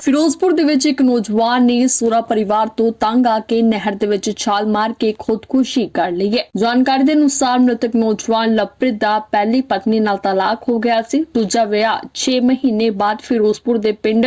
ਫਿਰੋਜ਼ਪੁਰ ਦੇ ਵਿੱਚ ਇੱਕ ਨੌਜਵਾਨ ਨੇ ਸੂਰਾ ਪਰਿਵਾਰ ਤੋਂ ਤੰਗ ਆ ਕੇ ਨਹਿਰ ਦੇ ਵਿੱਚ ਛਾਲ ਮਾਰ ਕੇ ਖੁਦਕੁਸ਼ੀ ਕਰ ਲਈ ਹੈ। ਜਾਣਕਾਰੀ ਦੇ ਅਨੁਸਾਰ ਮ੍ਰਿਤਕ ਨੌਜਵਾਨ ਲਵਪ੍ਰੀਤ ਦਾ ਪਹਿਲੀ ਪਤਨੀ ਨਾਲ ਤਲਾਕ ਹੋ ਗਿਆ ਸੀ। ਦੂਜਾ ਵਿਆਹ 6 ਮਹੀਨੇ ਬਾਅਦ ਫਿਰੋਜ਼ਪੁਰ ਦੇ ਪਿੰਡ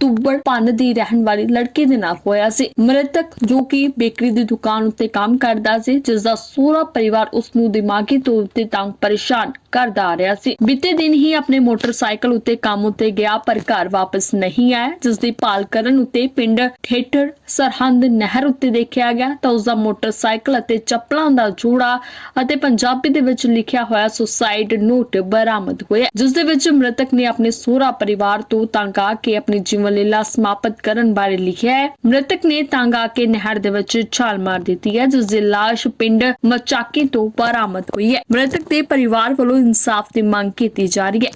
ਤੁੱਬੜ ਪੰਨ ਦੀ ਰਹਿਣ ਵਾਲੀ ਲੜਕੀ ਦੇ ਨਾਲ ਹੋਇਆ ਸੀ। ਮ੍ਰਿਤਕ ਜੋ ਕਿ ਬੇਕਰੀ ਦੀ ਦੁਕਾਨ ਉੱਤੇ ਕੰਮ ਕਰਦਾ ਸੀ, ਜਿਸ ਦਾ ਸੂਰਾ ਪਰਿਵਾਰ ਉਸ ਨੂੰ ਦਿਮਾਗੀ ਤੌਰ ਤੇ ਤੰਗ ਪਰੇਸ਼ਾਨ ਕਰਦਾ ਆ ਰਿਹਾ ਸੀ। ਬੀਤੇ ਦਿਨ ਹੀ ਆਪਣੇ ਮੋਟਰਸਾਈਕਲ ਉੱਤੇ ਕੰਮ ਉੱਤੇ ਗਿਆ, ਪਰ ਘਰ ਵਾਪਸ ਨਹੀਂ ਆਇਆ, ਜਿਸ ਦੀ ਭਾਲ ਕਰਨ ਉੱਤੇ ਪਿੰਡ ਠੇਠਰ ਸਰਹੰਦ ਨਹਿਰ ਉੱਤੇ ਦੇਖਿਆ ਗਿਆ, ਤਾਂ ਉਸ ਦਾ ਮੋਟਰਸਾਈਕਲ ਅਤੇ ਚੱਪਲਾਂ ਦਾ ਜੋੜਾ ਅਤੇ ਪੰਜਾਬੀ ਦੇ ਵਿੱਚ ਲਿਖਿਆ ਹੋਇਆ ਸੁਸਾਈਡ ਨੋਟ ਬਰਾਮਦ ਹੋਇਆ, ਜਿਸ ਦੇ ਵਿੱਚ ਮ੍ਰਿਤਕ ਨੇ ਆਪਣੇ ਸੋਹਰਾ ਪਰਿਵਾਰ ਤੋਂ ਤੰਗ ਆ ਕੇ ਆਪਣੀ ਜੀਵਨ ਲੀਲਾ ਸਮਾਪਤ ਕਰਨ ਬਾਰੇ ਲਿਖਿਆ ਹੈ। ਮ੍ਰਿਤਕ ਨੇ ਤੰਗ ਆ ਕੇ ਨਹਿਰ ਦੇ ਵਿੱਚ ਛਾਲ ਮਾਰ ਦਿੱਤੀ ਹੈ ਜਿਸ ਦੀ ਲਾਸ਼ ਪਿੰਡ ਮਚਾਕੀ ਤੋਂ ਬਰਾਮਦ ਹੋਈ ਹੈ। ਮ੍ਰਿਤਕ ਦੇ ਪਰਿਵਾਰ ਵੱਲੋਂ ਇਨਸਾਫ ਦੀ ਮੰਗ ਕੀਤੀ ਜਾ ਰਹੀ ਹੈ।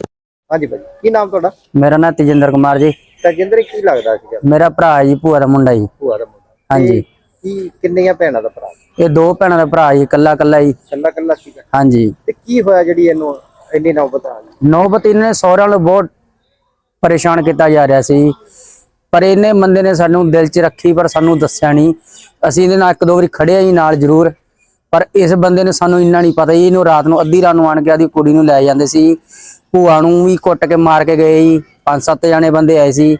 ਹਾਂਜੀ ਭਾਈ ਕੀ ਨਾਮ ਤੁਹਾਡਾ? ਮੇਰਾ ਨਾਮ ਤੇਜਿੰਦਰ ਕੁਮਾਰ ਜੀ। ਤਜਿੰਦਰ ਕੀ ਲੱਗਦਾ ਸੀਗਾ? ਮੇਰਾ ਭਰਾ ਜੀ ਭੂਆ ਦਾ ਮੁੰਡਾ ਜੀ। ਭੂਆ ਦਾ ਮੁੰਡਾ। ਹਾਂਜੀ। ਕੀ ਕਿੰਨੀਆਂ ਭੈਣਾਂ ਦਾ ਭਰਾ? ਇਹ ਦੋ ਭੈਣਾਂ ਦਾ ਭਰਾ ਜੀ ਇਕੱਲਾ ਇਕੱਲਾ ਜੀ। ਕੱਲਾ ਕੱਲਾ ਸੀਗਾ? ਹਾਂਜੀ। ਤੇ ਕੀ ਹੋਇਆ ਜਿਹੜੀ ਇਹਨੂੰ ਇੰਨੀ ਨੌਬਤ ਆ ਗਈ? ਨੌਬਤੀ ਨੇ ਸਹੁਰਿਆਂ ਨੂੰ ਬਹੁਤ ਪਰੇਸ਼ਾਨ ਕੀਤਾ ਜਾ ਰਿਹਾ ਸੀ। ਪਰ ਇਹਨੇ ਬੰਦੇ ਨੇ ਸਾਨੂੰ ਦਿਲ 'ਚ ਰੱਖੀ, ਪਰ ਸਾਨੂੰ ਦੱਸਿਆ ਨਹੀਂ। ਅਸੀਂ ਇਹਦੇ ਨਾਲ ਇੱਕ ਦੋ ਵਾਰੀ ਖੜੇ ਆ ਜੀ ਨਾਲ ਜ਼ਰੂਰ। ਪਰ ਇਸ ਬੰਦੇ ਨੇ ਸਾਨੂੰ ਇੰਨਾ ਨਹੀਂ ਪਤਾ ਜੀ। ਇਹਨੂੰ ਰਾਤ ਨੂੰ ਅੱਧੀ ਰਾਤ ਨੂੰ ਆਣ ਕੇ ਆਦੀ ਕੁੜੀ ਨੂੰ ਲੈ ਜਾਂਦੇ ਸੀ। ਭੂਆ ਨੂੰ ਵੀ ਕੁੱਟ ਕੇ ਮਾਰ ਕੇ ਗਏ ਜੀ। ਪੰਜ ਸੱਤ ਜਣੇ ਬੰਦੇ ਆਏ ਸੀ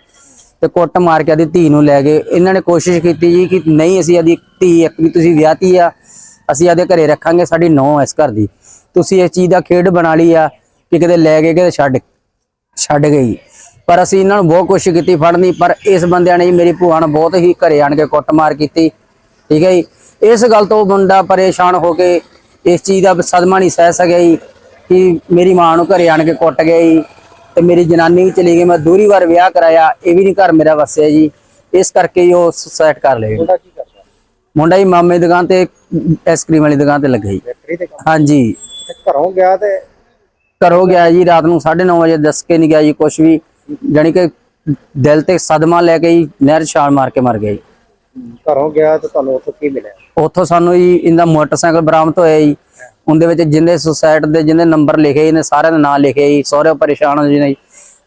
ਤੇ ਕੁੱਟ ਮਾਰ ਕੇ ਆਦੀ ਧੀ ਨੂੰ ਲੈ ਗਏ। ਇਹਨਾਂ ਨੇ ਕੋਸ਼ਿਸ਼ ਕੀਤੀ ਜੀ ਕਿ ਨਹੀਂ, ਅਸੀਂ ਆਦੀ ਧੀ ਇੱਕ ਵੀ ਤੁਸੀਂ ਵਿਆਹਤੀ ਆ, ਅਸੀਂ ਆਦੇ ਘਰੇ ਰੱਖਾਂਗੇ, ਸਾਡੀ ਨੌ ਇਸ ਘਰ ਦੀ। ਤੁਸੀਂ ਇਸ ਚੀਜ਼ ਦਾ ਖੇਡ ਬਣਾ ਲਈ ਆ ਕਿ ਕਿਤੇ ਲੈ ਗਏ, ਕਿਤੇ ਛੱਡ ਛੱਡ ਗਈ ਪਰ ਅਸੀਂ ਇਹਨਾਂ ਨੂੰ ਬਹੁਤ ਕੋਸ਼ਿਸ਼ ਕੀਤੀ ਫੜਨ ਦੀ ਪਰ ਇਸ ਬੰਦਿਆਂ ਨੇ ਜੀ ਮੇਰੀ ਭੂਆ ਨੂੰ ਬਹੁਤ ਹੀ ਘਰੇ ਆਣ ਕੇ ਕੁੱਟਮਾਰ ਕੀਤੀ। ਠੀਕ ਹੈ ਜੀ? ਇਸ ਗੱਲ ਤੋਂ ਮੁੰਡਾ ਪਰੇਸ਼ਾਨ ਹੋ ਕੇ ਇਸ ਚੀਜ਼ ਦਾ ਸਦਮਾ ਨਹੀਂ ਸਹਿ ਸਕਿਆ ਜੀ ਕਿ ਮੇਰੀ ਮਾਂ ਨੂੰ ਘਰੇ ਆਣ ਕੇ ਕੁੱਟ ਗਿਆ ਜੀ ਤੇ ਮੇਰੀ ਜਨਾਨੀ ਵੀ ਚਲੀ ਗਈ। ਮੈਂ ਦੂਰੀ ਵਾਰ ਵਿਆਹ ਕਰਾਇਆ ਇਹ ਵੀ ਨਹੀਂ ਘਰ ਮੇਰਾ ਵਸਿਆ ਜੀ। ਇਸ ਕਰਕੇ ਉਹ ਸੁਸਾਇਡ ਕਰ ਲਏ। ਮੁੰਡਾ ਕੀ ਕਰਦਾ? ਮੁੰਡਾ ਹੀ ਮਾਮੇ ਦੁਕਾਨ ਤੇ ਆਈਸਕ੍ਰੀਮ ਵਾਲੀ ਦੁਕਾਨ ਤੇ ਲੱਗਾ ਜੀ। ਹਾਂਜੀ। ਘਰੋਂ ਗਿਆ ਤੇ ਘਰੋਂ ਗਿਆ ਜੀ ਰਾਤ ਨੂੰ 9:30 ਵਜੇ ਦੱਸ ਕੇ ਨਹੀਂ ਗਿਆ ਜੀ ਕੁਛ ਵੀ। ਜਾਣੀ ਕਿ ਦਿਲ ਤੇ ਸਦਮਾ ਲੈ ਕੇ ਹੀ ਨਹਿਰ ਛਾਲ ਮਾਰ ਕੇ ਮਰ ਗਿਆ ਜੀ। ਘਰੋਂ ਗਿਆ ਤੇ ਤੁਹਾਨੂੰ ਉੱਥੋਂ ਕੀ ਮਿਲਿਆ? ਉੱਥੋਂ ਸਾਨੂੰ ਜੀ ਇਹਦਾ ਮੋਟਰਸਾਈਕਲ ਬਰਾਮਦ ਹੋਇਆ ਜੀ। ਉਹਦੇ ਵਿੱਚ ਜਿੰਨੇ ਸੁਸਾਇਡ ਦੇ ਜਿੰਨੇ ਨੰਬਰ ਲਿਖੇ ਇਹਨੇ ਸਾਰਿਆਂ ਦੇ ਨਾਂ ਲਿਖੇ ਜੀ। ਸਹੁਰੇ ਪਰੇਸ਼ਾਨ ਹੋ ਜੀ ਨੇ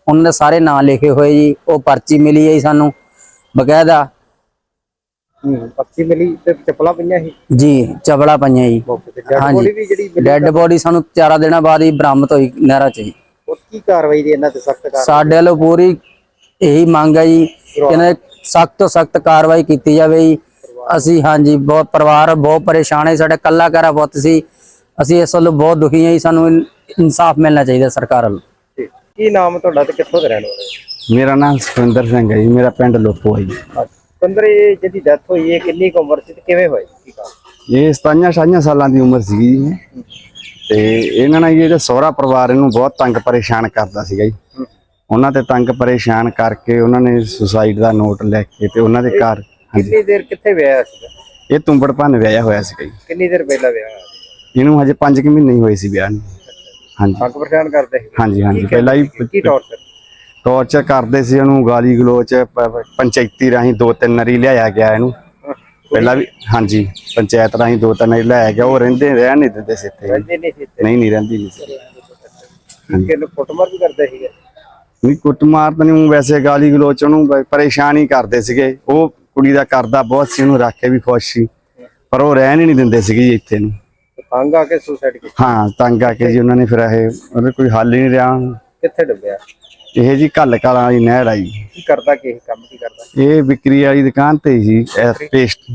ਉਹਨਾਂ ਦੇ ਸਾਰੇ ਨਾਂ ਲਿਖੇ ਹੋਏ ਜੀ। ਉਹ ਪਰਚੀ ਮਿਲੀ ਹੈ ਜੀ ਸਾਨੂੰ ਬਕਾਇਦਾ। ਮਿਲੀ ਤੇ ਚੱਪਲਾਂ ਪਈਆਂ ਸੀ? ਜੀ ਚਬਲਾ ਪਈਆਂ ਜੀ। ਡੈਡ ਹਾਂਜੀ। ਬੋਡੀ ਡੈੱਡ ਸਾਨੂੰ ਚਾਰਾਂ ਦਿਨਾਂ ਬਾਅਦ ਹੀ ਬਰਾਮਦ ਹੋਈ ਨਹਿਰਾਂ 'ਚ ਜੀ। ਉਹ ਕੀ ਕਾਰਵਾਈ ਦੀ ਇਹਨਾਂ ਤੇ ਸਖਤ ਕਰ ਸਾਡੇ ਵੱਲੋਂ ਪੂਰੀ ਇਹੀ ਮੰਗ ਹੈ ਜੀ ਕਿ ਇਹਨਾਂ ਸਖਤ ਤੋਂ ਸਖਤ ਕਾਰਵਾਈ ਕੀਤੀ ਜਾਵੇ ਜੀ। ਅਸੀਂ ਹਾਂਜੀ ਬਹੁਤ ਪਰਿਵਾਰ ਬਹੁਤ ਪਰੇਸ਼ਾਨ ਹੈ ਸਾਡਾ ਕੱਲਾ ਘਰਾ ਪੁੱਤ ਸੀ। ਅਸੀਂ ਇਸ ਵੱਲੋਂ ਬਹੁਤ ਦੁਖੀ ਹਾਂ ਜੀ ਸਾਨੂੰ ਇਨ- ਇਨਸਾਫ ਮਿਲਣਾ ਚਾਹੀਦਾ ਸਰਕਾਰ ਵੱਲੋਂ। ਕੀ ਨਾਮ ਤੁਹਾਡਾ ਤੇ ਕਿੱਥੋਂ ਦੇ ਰਹਿਣ ਵਾਲੇ ਹੋ? ਮੇਰਾ ਨਾਮ ਸੁਖਿੰਦਰ ਸਿੰਘ ਹੈ ਜੀ ਮੇਰਾ ਪਿੰਡ ਲੋਪੋ ਹੈ ਜੀ। ਪੰਦਰੇ ਜਿਹਦੀ ਡੈਥ ਹੋਈ ਹੈ ਕਿੰਨੀ ਕੁ ਉਮਰ ਸੀ ਤੇ ਕਿਵੇਂ ਹੋਈ? ਇਹ 27 28 ਸਾਲਾਂ ਦੀ ਉਮਰ ਸੀਗੀ ਜੀ। ਇਹ। ਤੇ ਇਹਨਾਂ ਨਾਲ ਜੀ ਇਹਦਾ ਸਹੁਰਾ ਪਰਿਵਾਰ ਇਹਨੂੰ ਬਹੁਤ ਤੰਗ ਪਰੇਸ਼ਾਨ ਕਰਦਾ ਸੀਗਾ ਜੀ। ਉਹਨਾਂ ਤੇ ਤੰਗ ਪਰੇਸ਼ਾਨ ਕਰਕੇ ਉਹਨਾਂ ਨੇ ਸੁਸਾਈਡ ਦਾ ਨੋਟ ਲੈ ਕੇ ਤੇ ਉਹਨਾਂ ਦੇ ਘਰ ਕਿੰਨੀ ਦੇਰ ਕਿੱਥੇ ਵਿਆਹਿਆ ਸੀਗਾ? ਇਹ ਤੁੰਬੜ ਭੰਨ ਵਿਆਹਿਆ ਹੋਇਆ ਸੀਗਾ ਜੀ। ਕਿੰਨੀ ਦੇਰ ਪਹਿਲਾਂ ਵਿਆਹਿਆ ਸੀ ਇਹਨੂੰ ਹਜੇ 5 ਕਿ ਮਹੀਨੇ ਹੀ ਹੋਏ ਸੀ ਵਿਆਹ ਨੂੰ। ਹਾਂਜੀ। ਤੰਗ ਪਰੇਸ਼ਾਨ ਕਰਦੇ ਸੀ? ਹਾਂਜੀ ਹਾਂਜੀ। ਪਹਿਲਾਂ ਹੀ ਕੀ ਟੌਰਚਰ ਟੌਰਚਰ ਕਰਦੇ ਸੀ ਉਹਨੂੰ ਗਾਲੀ ਗਲੋਚ ਪ- ਪੰਚਾਇਤੀ ਰਾਹੀਂ ਦੋ ਤਿੰਨ ਵਾਰੀ ਲਿਆਇਆ ਗਿਆ ਇਹਨੂੰ। ਪਹਿਲਾਂ ਵੀ ਹਾਂਜੀ ਪੰਚਾਇਤ ਰਾਹੀਂ ਦੋ ਤਿੰਨ ਵਾਰੀ ਲਿਆਇਆ ਗਿਆ ਉਹ ਰਹਿੰਦੇ ਰਹਿਣ ਨਹੀਂ ਦਿੰਦੇ ਸੀ ਇੱਥੇ। ਰਹਿੰਦੇ ਨਹੀਂ ਸੀ ਇੱਥੇ। ਨਹੀਂ ਨਹੀਂ ਰਹਿੰਦੀ ਨਹੀਂ ਸੀ। ਕਿਹਨੂੰ ਕੁੱਟਮਾਰ ਵੀ ਕਰਦੇ ਸੀਗੇ? ਨਹੀਂ ਕੁੱਟਮਾਰ ਤਾਂ ਨਹੀਂ ਊਂ ਵੈਸੇ ਗਾਲੀ ਗਲੋਚ ਉਹਨੂੰ ਪਰੇਸ਼ਾਨ ਹੀ ਕਰਦੇ ਸੀਗੇ। ਉਹ ਕੁੜੀ ਦਾ ਕਰਦਾ ਬਹੁਤ ਸੀ ਉਹਨੂੰ ਰੱਖ ਕੇ ਵੀ ਖੁਸ਼ ਸੀ। ਪਰ ਉਹ ਰਹਿਣ ਹੀ ਨਹੀਂ ਦਿੰਦੇ ਸੀਗੇ ਜੀ ਇੱਥੇ ਨੂੰ। ਤੰਗ ਆ ਕੇ ਸੁਸਾਈਡ ਕੀਤੀ? ਹਾਂ ਤੰਗ ਆ ਕੇ ਜੀ ਉਹਨਾਂ ਨੇ ਫਿਰ ਇਹ ਉਹਦੇ ਕੋਈ ਹੱਲ ਹੀ ਨਹੀਂ ਰਿਹਾ। ਕਿੱਥੇ ਡੁੱਬਿਆ? ਇਹ ਜੀ ਘੱਲ ਕਾਲਾਂ ਵਾਲੀ ਨਹਿਰ ਆਈ। ਕੀ ਕਰਦਾ ਕੀ ਕੰਮ ਕੀ ਕਰਦਾ? ਇਹ ਵਿਕਰੀ ਵਾਲੀ ਦੁਕਾਨ ਤੇ ਸੀ ਪੇਸਟ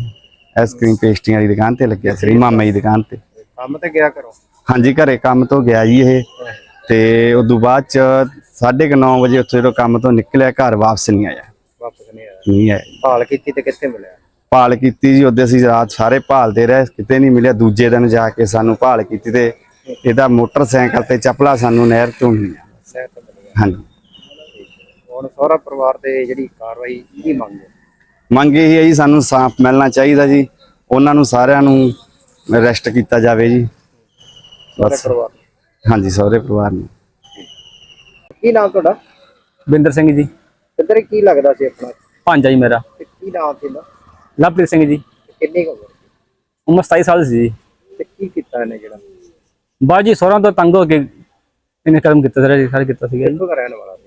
ਆਈਸਕ੍ਰੀਮ ਪੇਸਟੀਆਂ ਵਾਲੀ ਦੁਕਾਨ ਤੇ ਲੱਗਿਆ ਸੀ ਮਾਮੇ ਦੀ ਦੁਕਾਨ ਤੇ। ਕੰਮ ਤੇ ਗਿਆ ਕਰੋ ਹਾਂਜੀ ਘਰੇ ਕੰਮ ਤੋਂ ਗਿਆ ਜੀ ਇਹ। ਤੇ ਉਦੋਂ ਬਾਅਦ ਚ 9:30 ਵਜੇ ਉੱਥੇ ਜਦੋਂ ਕੰਮ ਤੋਂ ਨਿਕਲਿਆ ਘਰ ਵਾਪਸ ਨਹੀਂ ਆਇਆ। ਵਾਪਸ ਨਹੀਂ ਆਇਆ। ਨਹੀਂ ਆਇਆ। ਹਾਲ ਕੀਤੀ ਤੇ ਕਿੱਥੇ ਮਿਲਿਆ? ਭਾਲ ਕੀਤੀ ਜੀ ਉਹਦੇ ਅਸੀਂ ਰਾਤ ਸਾਰੇ ਭਾਲਦੇ ਰਹੇ ਕਿਤੇ ਨਹੀਂ ਮਿਲਿਆ। ਦੂਜੇ ਦਿਨ ਜਾ ਕੇ ਸਾਨੂੰ ਭਾਲ ਕੀਤੀ ਤੇ ਇਹਦਾ ਮੋਟਰਸਾਈਕਲ ਤੇ ਚੱਪਲਾ ਸਾਨੂੰ ਨਹਿਰ ਤੋਂ ਮਿਲਿਆ। ਹਾਂਜੀ। ਹੁਣ ਸਹੁਰਾ ਪਰਿਵਾਰ ਦੇ ਜਿਹੜੀ ਕਾਰਵਾਈ ਕੀ ਮੰਗਦੇ ਮੰਗ ਇਹ ਹੈ ਜੀ ਸਾਨੂੰ ਸਾਫ਼ ਮਿਲਣਾ ਚਾਹੀਦਾ ਜੀ। ਉਹਨਾਂ ਨੂੰ ਸਾਰਿਆਂ ਨੂੰ ਅਰੈਸਟ ਕੀਤਾ ਜਾਵੇ ਜੀ। ਸਹੁਰੇ ਬਸ। ਹਾਂਜੀ ਸਹੁਰੇ ਪਰਿਵਾਰ ਨੂੰ। ਕੀ ਨਾਮ ਤੁਹਾਡਾ? ਬਿੰਦਰ ਸਿੰਘ ਜੀ। ਕਿੱਧਰ ਕੀ ਲੱਗਦਾ ਸੀ ਆਪਣਾ? ਭਾਂਜਾ ਜੀ ਮੇਰਾ। ਤੇ ਕੀ ਨਾਮ ਸੀ ਇਹਦਾ? ਲਵਪ੍ਰੀਤ ਸਿੰਘ ਜੀ। ਤੇ ਕਿੰਨੀ ਕੁ ਉਮਰ ਸੀ? ਉਮਰ 27 ਸਾਲ ਸੀ ਜੀ। ਤੇ ਕੀ ਕੀਤਾ ਇਹਨੇ ਜਿਹੜਾ? ਬਾਜੀ ਸਹੁਰਿਆਂ ਤੋਂ ਤੰਗ ਹੋ ਕੇ ਇਹਨੇ ਕਦਮ ਕੀਤਾ ਸੀ ਸਾਰੇ ਕੀਤਾ ਸੀਗਾ ਜੀ। ਕਿੱਥੋਂ ਦਾ ਰਹਿਣ ਵਾਲਾ ਸੀ?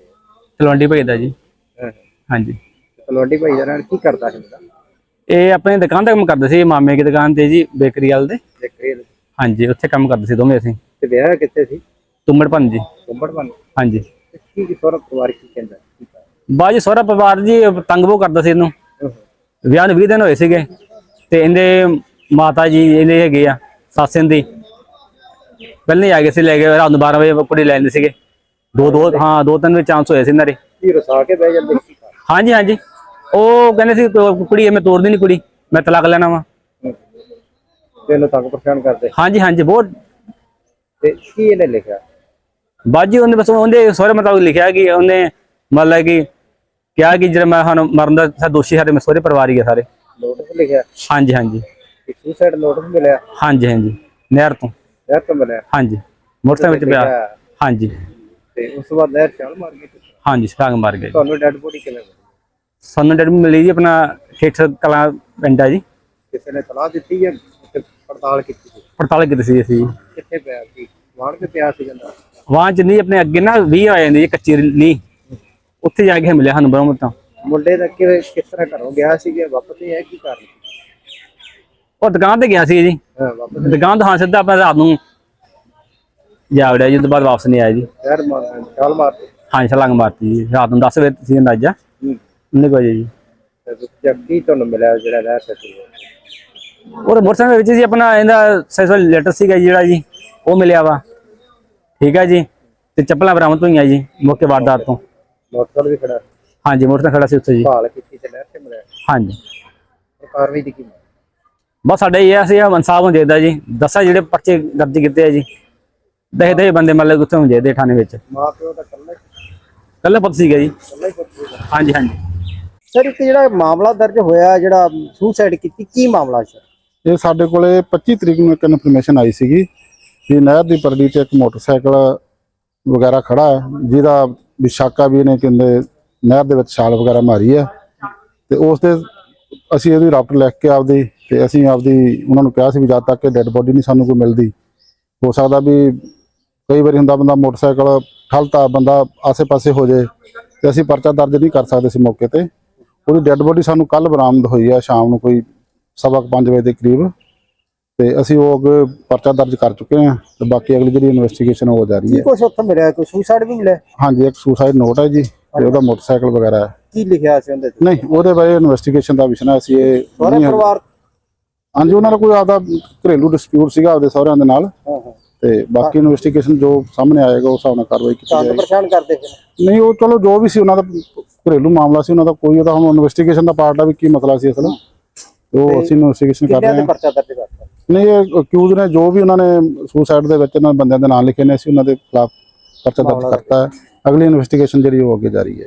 ਤਲਵੰਡੀ ਭਾਈ ਦਾ ਜੀ। ਹਾਂ। ਹਾਂਜੀ। ਤਲਵੰਡੀ ਭਾਈ ਦਾ ਨਾਲ ਕੀ ਕਰਦਾ ਸੀ ਮੁੰਡਾ? ਇਹ ਆਪਣੀ ਦੁਕਾਨ ਤੇ ਕੰਮ ਕਰਦੇ ਸੀ ਮਾਮੇ ਦੀ ਦੁਕਾਨ ਤੇ ਜੀ ਬੇਕਰੀ ਵਾਲ ਦੇ। ਜ਼ਿਕਰੀ ਹਾਂਜੀ ਉੱਥੇ ਕੰਮ ਕਰਦੇ ਸੀ ਦੋਵੇਂ ਅਸੀਂ। ਤੇ ਵਿਆਹ ਕਿੱਥੇ ਸੀ? ਤੁੰਮੜ ਭੰਨ ਜੀ। ਕੁੰਬੜ ਬਣ ਹਾਂਜੀ। ਤੇ ਕੀ ਕੀ ਸੋਰਾ ਪਰਿਵਾਰ ਕੀ ਕਹਿੰਦਾ? ਕੀ ਬਾਜੀ ਸਹੁਰਾ ਪਰਿਵਾਰ ਜੀ ਤੰਗ ਬਹੁ ਕਰਦਾ ਸੀ ਇਹਨੂੰ। ਵਿਆਹ ਨੂੰ 20 ਦਿਨ ਹੋਏ ਸੀਗੇ। ਤੇ ਇਹਦੇ ਮਾਤਾ ਜੀ ਇਹਦੇ ਹੈਗੇ ਆ ਸੱਸ ਇਹਦੀ। ਪਹਿਲਾਂ ਹੀ ਆ ਗਏ ਸੀ ਲੈ ਗਏ ਰਾਤ ਨੂੰ 12 ਵਜੇ ਕੁੜੀ ਲੈ ਲੈਂਦੇ ਸੀਗੇ। ਦੋ ਦੋ ਹਾਂ ਦੋ ਤਿੰਨ ਵੀ ਚਾਂਸ ਹੋਏ ਸੀ ਇਹਨਾਂ ਦੇ। ਕੀ ਰਸਾ ਕੇ ਬਹਿ ਜਾਂਦੇ ਕਰ ਹਾਂਜੀ ਹਾਂਜੀ। ਉਹ ਕਹਿੰਦੇ ਸੀ ਤੋ- ਕੁੜੀ ਐ, ਮੈਂ ਤੋੜਦੀ ਨਹੀਂ ਕੁੜੀ ਮੈਂ ਤਲਾਕ ਲੈਣਾ ਵਾ। ਤੈਨੂੰ ਤੰਗ ਪਰੇਸ਼ਾਨ ਕਰਦੇ। ਹਾਂਜੀ ਹਾਂਜੀ ਬਹੁਤ। ਤੇ ਕੀ ਇਹਨੇ ਲਿਖਿਆ? ਬਾਜੀ ਉਹਨੇ ਬਸ ਉਹਦੇ ਸਹੁਰੇ ਮੁਤਾਬਕ ਲਿਖਿਆ ਕਿ ਉਹਨੇ ਮਤਲਬ ਕਿ ਕਿਹਾ ਕਿ ਜਿਹੜਾ ਮੈਂ ਹੁਣ ਮਰਨ ਦਾ ਸਾ ਦੋਸ਼ੀ ਸਾਡੇ ਮੈਂ ਸਹੁਰੇ ਪਰਿਵਾਰ ਹੀ ਆ ਸਾਰੇ। ਨੋਟਿਸ ਲਿਖਿਆ? ਹਾਂਜੀ ਹਾਂਜੀ। ਕਿ ਸੁਸਾਈਡ ਨੋਟਿਸ ਮਿਲਿਆ? ਹਾਂਜੀ ਹਾਂਜੀ। ਨਹਿਰ ਤੋਂ। ਨਹਿਰ ਤੋਂ ਮਿਲਿਆ? ਹਾਂਜੀ। ਮੋਟਰਸਾਈਕਲ ਵਿੱਚ ਪਿਆ। ਹਾਂਜੀ। ਤੇ ਉਸ ਤੋਂ ਬਾਅਦ ਨਹਿਰ ਛਾਲ ਮਾਰ ਗਈ ਤੁਸੀਂ। ਹਾਂਜੀ ਛਲਾਂਗ ਮਾਰ ਗਏ ਤੁਹਾਨੂੰ ਡੈਡ ਬੋਡੀ ਕਿਵੇਂ ਮਿਲੀ? ਸਾਨੂੰ ਡੈਡ ਮਿਲੀ ਜੀ ਆਪਣਾ ਠੇਠ ਕਲਾਂ ਪਿੰਡ ਆ ਜੀ। ਕਿਸੇ ਨੇ ਤਲਾਹ ਦਿੱਤੀ ਜਾਂ ਉੱਥੇ ਪੜਤਾਲ ਕੀਤੀ ਸੀ? ਪੜਤਾਲ ਕੀਤੀ ਸੀ ਅਸੀਂ। ਕਿੱਥੇ ਪਿਆ ਸੀ? ਵਾਣ ਕੇ ਪਿਆ ਸੀ ਜਾਂਦਾ ਵਾਂ ਚ ਨਹੀਂ ਆਪਣੇ ਅੱਗੇ ਨਾ 20 ਆ ਜਾਂਦੀ ਜੀ ਕੱਚੀ ਲੀ ਉੱਥੇ ਜਾ ਕੇ ਮਿਲਿਆ ਸਾਨੂੰ ਬਰਮਤ ਤੋਂ। ਮੁੰਡੇ ਦਾ ਕਿਵੇਂ ਕਿਸ ਤਰ੍ਹਾਂ ਘਰੋਂ ਗਿਆ ਸੀ ਕਿ ਵਾਪਸ ਹੀ ਆਇਆ ਕੀ ਕਾਰਨ ਸੀ? ਉਹ ਦੁਕਾਨ ਤੇ ਗਿਆ ਸੀ ਜੀ। ਹਾਂ ਵਾਪਸ ਦੁਕਾਨ ਤੋਂ ਹਾਂ ਸਿੱਧਾ ਆਪਾਂ ਰਾਤ ਨੂੰ ਜਾ ਵੜਿਆ ਜੀ ਉਸ ਤੋਂ ਬਾਅਦ ਵਾਪਸ ਨਹੀਂ ਆਇਆ ਜੀ। ਨਹਿਰ ਮਾਰ ਛਾਲ ਮਾਰ ਹਾਂ ਛਲਾਂਗ ਮਾਰਤੀ ਜੀ। ਰਾਤ ਨੂੰ 10 ਵਜੇ ਸੀ ਅੰਦਾਜ਼ਾ। 19 ਵਜੇ ਜੀ। ਕੀ ਤੁਹਾਨੂੰ ਮਿਲਿਆ ਜਿਹੜਾ ਨਹਿਰ ਤੇ ਸੀ ਉਹ ਮੋਟਰਸਾਈਕਲ ਵਿੱਚ ਜੀ ਆਪਣਾ ਇਹਦਾ ਸੈਸਲ ਲੈਟਰ ਸੀਗਾ ਜਿਹੜਾ ਜੀ ਉਹ ਮਿਲਿਆ ਵਾ। ਠੀਕ ਹੈ ਜੀ। ਤੇ ਚੱਪਲਾਂ ਬਰਾਮਦ ਹੋਈਆਂ ਜੀ ਮੌਕੇ ਵਾਰਦਾਤ ਤੋਂ। ਮੋਟਰਸਾਈਕਲ ਵੀ ਖੜਾ। ਹਾਂਜੀ ਮੋਟਰਸਾਈਕਲ ਖੜਾ ਸੀ ਉੱਥੇ ਜੀ। ਭਾਲ ਕੀਤੀ ਤੇ ਨਹਿਰ ਤੇ ਮਿਲਿਆ। ਹਾਂਜੀ। ਕਾਰਵਾਈ ਦੀ ਕੀ? ਬਸ ਸਾਡਾ ਇਹ ਆ ਸੀ ਇਨਸਾਫ ਹੋ ਜਾਈਦਾ ਜੀ। ਦੱਸਾਂ ਜਿਹੜੇ ਪਰਚੇ ਦਰਜ ਕੀਤੇ ਆ ਜੀ। ਦਹੇ ਦਹੇ ਬੰਦੇ ਮਤਲਬ ਉੱਥੇ ਹੋ ਜਾਈਦੇ ਥਾਣੇ ਵਿੱਚ। ਮਾਂ ਪਿਓ ਦਾ ਕੱਲਾ ਕੱਲੇ ਪਤ ਸੀਗਾ ਜੀ। ਕੱਲਾ ਹੀ ਪੁੱਤ ਸੀਗਾ। ਹਾਂਜੀ ਹਾਂਜੀ। ਸਰ ਇੱਕ ਜਿਹੜਾ ਮਾਮਲਾ ਦਰਜ ਹੋਇਆ ਜਿਹੜਾ ਸੁਸਾਈਡ ਕੀਤੀ ਕੀ ਮਾਮਲਾ ਸਰ? ਇਹ ਸਾਡੇ ਕੋਲੇ 25 ਤਰੀਕ ਨੂੰ ਇੱਕ ਇਨਫੋਰਮੇਸ਼ਨ ਆਈ ਸੀਗੀ ਕਿ ਨਹਿਰ ਦੀ ਪਰਦੀ ਤੇ ਇੱਕ ਮੋਟਰਸਾਈਕਲ ਵਗੈਰਾ ਖੜਾ ਹੈ ਜਿਹਦਾ ਵਿਸ਼ਾਕਾ ਵੀ ਨੇ ਕਹਿੰਦੇ ਨਹਿਰ ਦੇ ਵਿੱਚ ਛਾਲ ਵਗੈਰਾ ਮਾਰੀ ਹੈ। ਤੇ ਉਸ ਦੇ ਅਸੀਂ ਇਹਦੀ ਰਾਪਟ ਲਿਖ ਕੇ ਆਪਦੀ ਤੇ ਅਸੀਂ ਆਪਦੀ ਉਹਨਾਂ ਨੂੰ ਕਿਹਾ ਸੀ ਵੀ ਜਦ ਤੱਕ ਡੈੱਡ ਬੋਡੀ ਨਹੀਂ ਸਾਨੂੰ ਕੋਈ ਮਿਲਦੀ ਹੋ ਸਕਦਾ ਵੀ ਕਈ ਵਾਰੀ ਹੁੰਦਾ ਬੰਦਾ ਮੋਟਰਸਾਈਕਲ ਠਲਤਾ ਬੰਦਾ ਆਸੇ-ਪਾਸੇ ਹੋ ਜੇ ਤੇ ਅਸੀਂ ਪਰਚਾ ਦਰਜ ਨਹੀਂ ਕਰ ਸਕਦੇ ਸੀ ਮੌਕੇ ਤੇ। ਉਹਦੀ ਡੈੱਡ ਬੋਡੀ ਸਾਨੂੰ ਕੱਲ ਬਰਾਮਦ ਹੋਈ ਹੈ ਸ਼ਾਮ ਨੂੰ ਕੋਈ ਸਵਾ ਵਜੇ ਦੇ ਕਰੀਬ। ਤੇ ਅਸੀਂ ਉਹ ਪਰਚਾ ਦਰਜ ਕਰ ਚੁੱਕੇ ਹਾਂ ਤੇ ਬਾਕੀ ਅਗਲੀ ਜਿਹੜੀ ਇਨਵੈਸਟੀਗੇਸ਼ਨ ਉਹ ਜਾਰੀ ਕੀ ਹੈ। ਕੁਛ ਉੱਥੇ ਮਿਲਿਆ? ਕੋਈ ਸੁਸਾਈਡ ਵੀ ਮਿਲਿਆ? ਹਾਂਜੀ ਇੱਕ ਸੁਸਾਈਡ ਨੋਟ ਹੈ ਜੀ ਤੇ ਉਹਦਾ ਮੋਟਰਸਾਈਕਲ ਵਗੈਰਾ ਹੈ। ਕੀ ਲਿਖਿਆ ਸੀ ਉਹਦੇ ਤੇ? ਨਹੀਂ ਉਹਦੇ ਬਾਰੇ ਇਨਵੈਸਟੀਗੇਸ਼ਨ ਦਾ ਵਿਸ਼ਾ ਅਸੀਂ ਇਹ ਸਾਰੇ। ਪਰਿਵਾਰ ਹਾਂਜੀ ਉਹਨਾਂ ਦਾ ਕੋਈ ਆਪਦਾ ਘਰੇਲੂ ਡਿਸਪਿਊਟ ਸੀਗਾ ਆਪਦੇ ਸਹੁਰਿਆਂ ਦੇ ਨਾਲ। ਹਾਂ ਹਾਂ। ਤੇ ਬਾਕੀ ਇਨਵੈਸਟੀਗੇਸ਼ਨ ਜੋ ਸਾਹਮਣੇ ਆਏਗਾ ਉਸ ਹਿਸਾਬ ਨਾਲ ਕਾਰਵਾਈ ਕੀਤੀ ਜਾਏਗੀ। ਪਰੇਸ਼ਾਨ ਕਰਦੇ ਫਿਰ ਨਹੀਂ ਉਹ ਚਲੋ ਜੋ ਵੀ ਸੀ ਉਹਨਾਂ ਦਾ ਘਰੇਲੂ ਮਾਮਲਾ ਸੀ ਉਹਨਾਂ ਦਾ ਕੋਈ ਉਹਦਾ ਹੁਣ ਇਨਵੈਸਟੀਗੇਸ਼ਨ ਦਾ ਪਾਰਟ ਆ ਵੀ ਕੀ ਮਸਲਾ ਸੀ ਅਸਲ। ਉਹ ਅਸੀਂ ਇਨਵੈਸਟੀਗੇਸ਼ਨ ਕਰ ਰਹੇ ਹਾਂ। ਪਰਚਾ ਦਰਜ ਕਰਤਾ? ਨਹੀਂ ਇਹ ਅਕਿਊਜ਼ ਨੇ ਜੋ ਵੀ ਉਹਨਾਂ ਨੇ ਸੁਸਾਈਡ ਦੇ ਵਿੱਚ ਇਹਨਾਂ ਬੰਦਿਆਂ ਦੇ ਨਾਂ ਲਿਖੇ ਨੇ ਅਸੀਂ ਉਹਨਾਂ ਦੇ ਖਿਲਾਫ ਪਰਚਾ ਦਰਜ ਕਰਤਾ ਹੈ। ਅਗਲੀ ਇਨਵੈਸਟੀਗੇਸ਼ਨ ਜਿਹੜੀ ਉਹ ਅੱਗੇ ਜਾਰੀ ਹੈ।